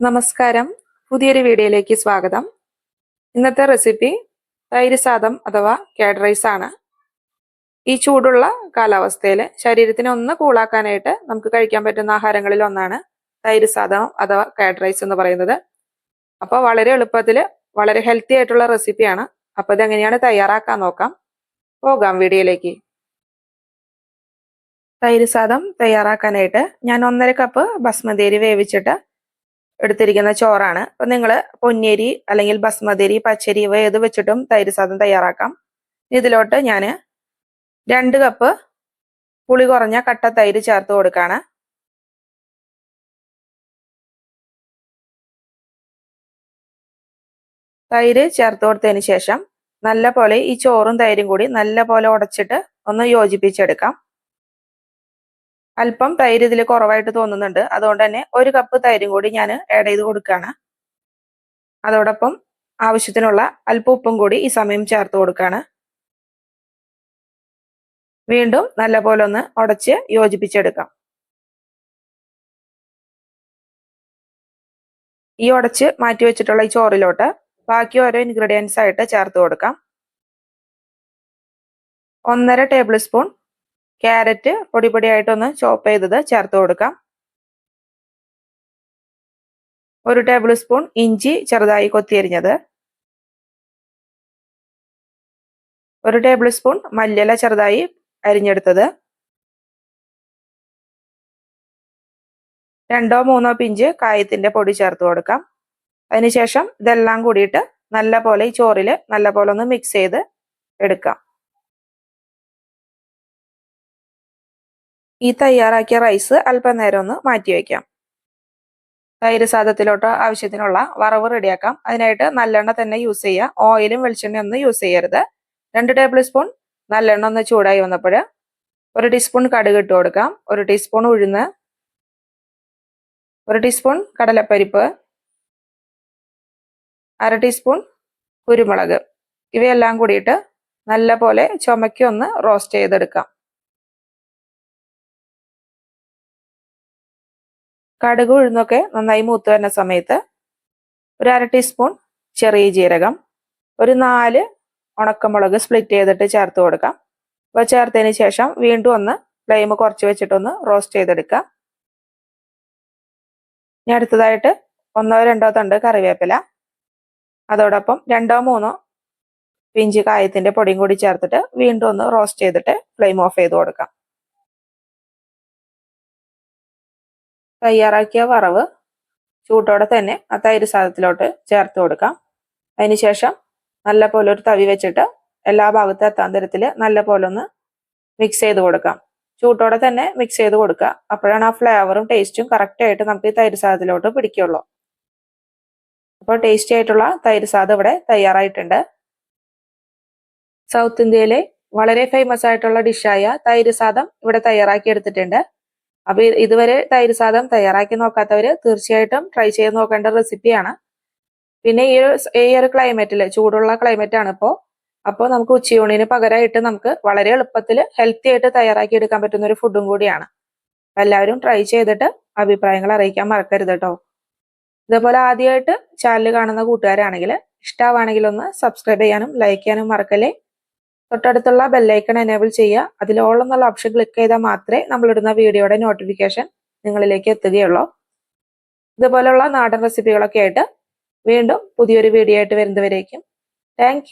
നമസ്കാരം. പുതിയൊരു വീഡിയോയിലേക്ക് സ്വാഗതം. ഇന്നത്തെ റെസിപ്പി തൈര് സാദം അഥവാ കേഡ് റൈസ് ആണ്. ഈ ചൂടുള്ള കാലാവസ്ഥയിൽ ശരീരത്തിനെ ഒന്ന് കൂളാക്കാനായിട്ട് നമുക്ക് കഴിക്കാൻ പറ്റുന്ന ആഹാരങ്ങളിൽ ഒന്നാണ് തൈര് സാദം അഥവാ കേഡ് റൈസ് എന്ന് പറയുന്നത്. അപ്പോൾ വളരെ എളുപ്പത്തിൽ വളരെ ഹെൽത്തി ആയിട്ടുള്ള റെസിപ്പിയാണ് അപ്പോൾ ഇതെങ്ങനെയാണ് തയ്യാറാക്കാൻ നോക്കാം. പോകാം വീഡിയോയിലേക്ക്. തൈര് സാദം തയ്യാറാക്കാനായിട്ട് ഞാൻ ഒന്നര കപ്പ് ബസ്മതി അരി വേവിച്ചിട്ട് എടുത്തിരിക്കുന്ന ചോറാണ്. അപ്പം നിങ്ങൾ പൊന്നിയരി അല്ലെങ്കിൽ ബസ്മതിരി പച്ചരി ഇവ ഏത് വെച്ചിട്ടും തൈര് സാധനം തയ്യാറാക്കാം. ഇതിലോട്ട് ഞാൻ രണ്ട് കപ്പ് പുളി കുറഞ്ഞ കട്ട തൈര് ചേർത്ത് കൊടുക്കാണ്. തൈര് ചേർത്ത് കൊടുത്തതിന് ശേഷം നല്ല പോലെ ഈ ചോറും തൈരും കൂടി നല്ല പോലെ ഉടച്ചിട്ട് ഒന്ന് യോജിപ്പിച്ചെടുക്കാം. അല്പം തൈര് ഇതിൽ കുറവായിട്ട് തോന്നുന്നുണ്ട്. അതുകൊണ്ട് തന്നെ ഒരു കപ്പ് തൈരും കൂടി ഞാൻ ആഡ് ചെയ്ത് കൊടുക്കുകയാണ് അതോടൊപ്പം ആവശ്യത്തിനുള്ള അല്പം ഉപ്പും കൂടി ഈ സമയം ചേർത്ത് കൊടുക്കുകയാണ് വീണ്ടും നല്ല പോലെ ഒന്ന് ഉടച്ച് യോജിപ്പിച്ചെടുക്കാം. ഈ ഉടച്ച് മാറ്റി വെച്ചിട്ടുള്ള ഈ ചോറിലോട്ട് ബാക്കി ഓരോ ഇൻഗ്രീഡിയൻസ് ആയിട്ട് ചേർത്ത് കൊടുക്കാം. ഒന്നര ടേബിൾ സ്പൂൺ ക്യാരറ്റ് പൊടി പൊടിയായിട്ടൊന്ന് ചോപ്പ് ചെയ്തത് ചേർത്ത് കൊടുക്കാം. ഒരു ടേബിൾ സ്പൂൺ ഇഞ്ചി ചെറുതായി കൊത്തിയരിഞ്ഞത്. ഒരു ടേബിൾ സ്പൂൺ മല്ലിയില ചെറുതായി അരിഞ്ഞെടുത്തത്. രണ്ടോ മൂന്നോ പിഞ്ച് കായത്തിന്റെ പൊടി ചേർത്ത് കൊടുക്കാം. അതിനുശേഷം ഇതെല്ലാം കൂടിയിട്ട് നല്ല പോലെ ഈ ചോറിൽ നല്ല പോലെ ഒന്ന് മിക്സ് ചെയ്ത് എടുക്കാം. ഈ തയ്യാറാക്കിയ റൈസ് അല്പനേരം ഒന്ന് മാറ്റി വയ്ക്കാം തൈര് സാധത്തിലോട്ട് ആവശ്യത്തിനുള്ള വറവ് റെഡിയാക്കാം അതിനായിട്ട് നല്ലെണ്ണ തന്നെ യൂസ് ചെയ്യുക ഓയിലും വെളിച്ചെണ്ണയും ഒന്നും യൂസ് ചെയ്യരുത്. രണ്ട് ടേബിൾ സ്പൂൺ നല്ലെണ്ണ ഒന്ന് ചൂടായി വന്നപ്പോൾ ഒരു ടീസ്പൂൺ കടുക് ഇട്ട് കൊടുക്കാം. ഒരു ടീസ്പൂൺ ഉഴുന്ന്. ഒരു ടീസ്പൂൺ കടലപ്പരിപ്പ്. അര ടീസ്പൂൺ കുരുമുളക്. ഇവയെല്ലാം കൂടിയിട്ട് നല്ല പോലെ ചുമക്കി ഒന്ന് റോസ്റ്റ് ചെയ്തെടുക്കാം. കടുക് ഉഴുന്നൊക്കെ നന്നായി മൂത്ത് വരുന്ന സമയത്ത് ഒരു അര ടീസ്പൂൺ ചെറിയ ജീരകം ഒരു നാല് ഉണക്കമുളക് സ്പ്ലിറ്റ് ചെയ്തിട്ട് ചേർത്ത് കൊടുക്കാം. അപ്പോൾ ചേർത്തതിന് ശേഷം വീണ്ടും ഒന്ന് ഫ്ലെയിം കുറച്ച് വെച്ചിട്ടൊന്ന് റോസ്റ്റ് ചെയ്തെടുക്കാം. ഇനി അടുത്തതായിട്ട് ഒന്നോ രണ്ടോ തണ്ട് കറിവേപ്പില. അതോടൊപ്പം രണ്ടോ മൂന്നോ പിഞ്ച് കായത്തിന്റെ പൊടിയും കൂടി ചേർത്തിട്ട് വീണ്ടും ഒന്ന് റോസ്റ്റ് ചെയ്തിട്ട് ഫ്ലെയിം ഓഫ് ചെയ്ത് കൊടുക്കാം. തയ്യാറാക്കിയ വറവ് ചൂട്ടോടെ തന്നെ ആ തൈര് സാധത്തിലോട്ട് ചേർത്ത് കൊടുക്കാം. അതിനുശേഷം നല്ല പോലെ ഒരു തവി വെച്ചിട്ട് എല്ലാ ഭാഗത്തും എത്താൻ തരത്തിൽ നല്ല പോലെ ഒന്ന് മിക്സ് ചെയ്ത് കൊടുക്കാം. ചൂട്ടോടെ തന്നെ മിക്സ് ചെയ്ത് കൊടുക്കുക. അപ്പോഴാണ് ആ ഫ്ലേവറും ടേസ്റ്റും കറക്റ്റായിട്ട് നമുക്ക് ഈ തൈര് സാധത്തിലോട്ട് പിടിക്കുള്ളൂ അപ്പോൾ ടേസ്റ്റി ആയിട്ടുള്ള തൈര് സാധം ഇവിടെ തയ്യാറായിട്ടുണ്ട്. സൗത്ത് ഇന്ത്യയിലെ വളരെ ഫേമസ് ആയിട്ടുള്ള ഡിഷായ തൈര് സാദം ഇവിടെ തയ്യാറാക്കി എടുത്തിട്ടുണ്ട്. അപ്പൊ ഇതുവരെ തൈര് സാദം തയ്യാറാക്കി നോക്കാത്തവര് തീർച്ചയായിട്ടും ട്രൈ ചെയ്ത് നോക്കേണ്ട റെസിപ്പിയാണ് പിന്നെ ഈ ഒരു ഈ ഒരു ക്ലൈമറ്റിൽ ചൂടുള്ള ക്ലൈമറ്റ് ആണ് ഇപ്പോൾ അപ്പോൾ നമുക്ക് ഉച്ചയൂണിന് പകരമായിട്ട് നമുക്ക് വളരെ എളുപ്പത്തിൽ ഹെൽത്തി ആയിട്ട് തയ്യാറാക്കി എടുക്കാൻ പറ്റുന്ന ഒരു ഫുഡും കൂടിയാണ്. എല്ലാവരും ട്രൈ ചെയ്തിട്ട് അഭിപ്രായങ്ങൾ അറിയിക്കാൻ മറക്കരുത് കേട്ടോ ഇതേപോലെ ആദ്യമായിട്ട് ചാനൽ കാണുന്ന കൂട്ടുകാരാണെങ്കിൽ ഇഷ്ടമാണെങ്കിൽ ഒന്ന് സബ്സ്ക്രൈബ് ചെയ്യാനും ലൈക്ക് ചെയ്യാനും മറക്കല്ലേ? തൊട്ടടുത്തുള്ള ബെല്ലൈക്കൺ എനേബിൾ ചെയ്യുക. അതിൽ ഓൾ ഓപ്ഷൻ ക്ലിക്ക് ചെയ്താൽ മാത്രമേ നമ്മളിടുന്ന വീഡിയോയുടെ നോട്ടിഫിക്കേഷൻ നിങ്ങളിലേക്ക് എത്തുകയുള്ളൂ. ഇതുപോലുള്ള നാടൻ റെസിപ്പികളൊക്കെ ആയിട്ട് വീണ്ടും പുതിയൊരു വീഡിയോ ആയിട്ട് വരുന്നവരേക്കും താങ്ക്